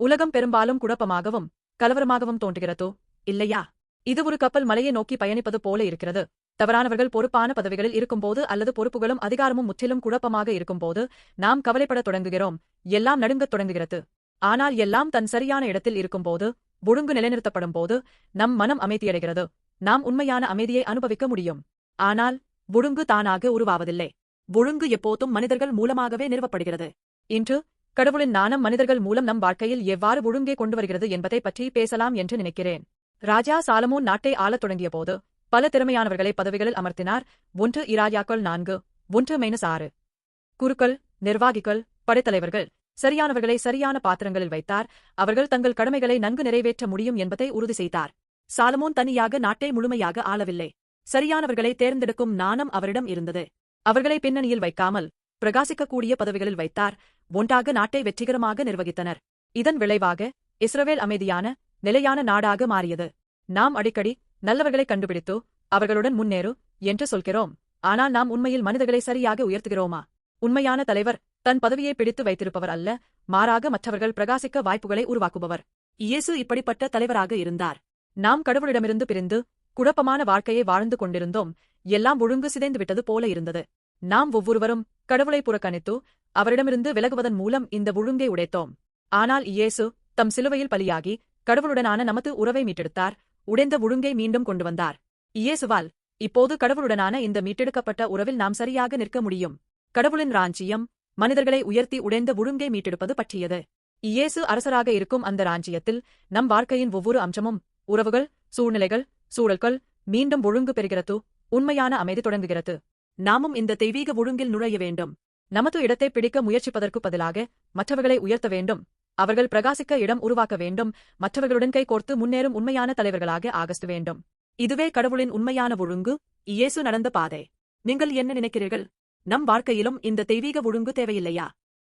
உலகம் பெரும்பாலும் குழப்பமாகவும் கலவரமாகவும் தோன்றுகிறதோ இல்லையா? இது ஒரு கப்பல் மலையை நோக்கி பயணிப்பது போல இருக்கிறது. தவறானவர்கள் பொறுப்பான பதவிகளில் இருக்கும்போது அல்லது பொறுப்புகளும் அதிகாரமும் முற்றிலும் குழப்பமாக இருக்கும்போது நாம் கவலைப்படத் தொடங்குகிறோம். எல்லாம் நடுங்கத் தொடங்குகிறது. ஆனால் எல்லாம் தன் சரியான இடத்தில் இருக்கும்போது ஒழுங்கு நிலைநிறுத்தப்படும் போது நம் மனம் அமைதியடைகிறது. நாம் உண்மையான அமைதியை அனுபவிக்க முடியும். ஆனால் ஒழுங்கு தானாக உருவாவதில்லை. ஒழுங்கு எப்போதும் மனிதர்கள் மூலமாகவே நிறுவப்படுகிறது. இன்று கடவுளின் நாணம் மனிதர்கள் மூலம் நம் வாழ்க்கையில் எவ்வாறு ஒழுங்கே கொண்டு வருகிறது என்பதை பற்றி பேசலாம் என்று நினைக்கிறேன். ராஜா சாலமோன் நாட்டை ஆளத் தொடங்கியபோது பல திறமையானவர்களை பதவிகளில் அமர்த்தினார். ஒன்று இராஜாக்கள் நான்கு. ஒன்று மைனஸ் ஆறு. குருக்கள் நிர்வாகிகள் படைத்தலைவர்கள். சரியானவர்களை சரியான பாத்திரங்களில் வைத்தார். அவர்கள் தங்கள் கடமைகளை நன்கு நிறைவேற்ற முடியும் என்பதை உறுதி செய்தார். சாலமோன் தனியாக நாட்டை முழுமையாக ஆளவில்லை. சரியானவர்களை தேர்ந்தெடுக்கும் நாணம் அவரிடம் இருந்தது. அவர்களை பின்னணியில் வைக்காமல் பிரகாசிக்கக்கூடிய பதவிகளில் வைத்தார். ஒன்றாக நாட்டை வெற்றிகரமாக நிர்வகித்தனர். இதன் விளைவாக இஸ்ரவேல் அமைதியான நிலையான நாடாக மாறியது. நாம் அடிக்கடி நல்லவர்களை கண்டுபிடித்து அவர்களுடன் முன்னேறு என்று சொல்கிறோம். ஆனால் நாம் உண்மையில் மனிதர்களை சரியாக உயர்த்துகிறோமா? உண்மையான தலைவர் தன் பதவியை பிடித்து வைத்திருப்பவர் அல்ல மாறாக மற்றவர்கள் பிரகாசிக்க வாய்ப்புகளை உருவாக்குபவர். இயேசு இப்படிப்பட்ட தலைவராக இருந்தார். நாம் கடவுளிடமிருந்து பிரிந்து குழப்பமான வாழ்க்கையை வாழ்ந்து கொண்டிருந்தோம். எல்லாம் ஒழுங்கு சிதைந்து விட்டது போல இருந்தது. நாம் ஒவ்வொருவரும் கடவுளை புறக்கணித்து அவரிடமிருந்து விலகுவதன் மூலம் இந்த ஒழுங்கை உடைத்தோம். ஆனால் இயேசு தம் சிலுவையில் பலியாகி கடவுளுடனான நமது உறவை மீட்டெடுத்தார். உடைந்த ஒழுங்கை மீண்டும் கொண்டு வந்தார். இயேசுவால் இப்போது கடவுளுடனான இந்த மீட்டெடுக்கப்பட்ட உறவில் நாம் சரியாக நிற்க முடியும். கடவுளின் ராஞ்சியம் மனிதர்களை உயர்த்தி உடைந்த ஒழுங்கை மீட்டெடுப்பது பற்றியது. இயேசு அரசராக இருக்கும் அந்த ராஞ்சியத்தில் நம் வாழ்க்கையின் ஒவ்வொரு அம்சமும் உறவுகள் சூழ்நிலைகள் சூழல்கள் மீண்டும் ஒழுங்கு பெறுகிறது உண்மையான அமைதி தொடங்குகிறது. நாமும் இந்த தெய்வீக ஒழுங்கில் நுழைய வேண்டும். நமது இடத்தை பிடிக்க முயற்சிப்பதற்கு பதிலாக மற்றவர்களை உயர்த்த வேண்டும். அவர்கள் பிரகாசிக்க இடம் உருவாக்க வேண்டும். மற்றவர்களுடன் கை கோர்த்து முன்னேறும் உண்மையான தலைவர்களாக ஆகஸ்ட் வேண்டும். இதுவே கடவுளின் உண்மையான ஒழுங்கு இயேசு நடந்த பாதை. நீங்கள் என்ன நினைக்கிறீர்கள்? நம் வாழ்க்கையிலும் இந்த தெய்வீக ஒழுங்கு தேவையில்லையா?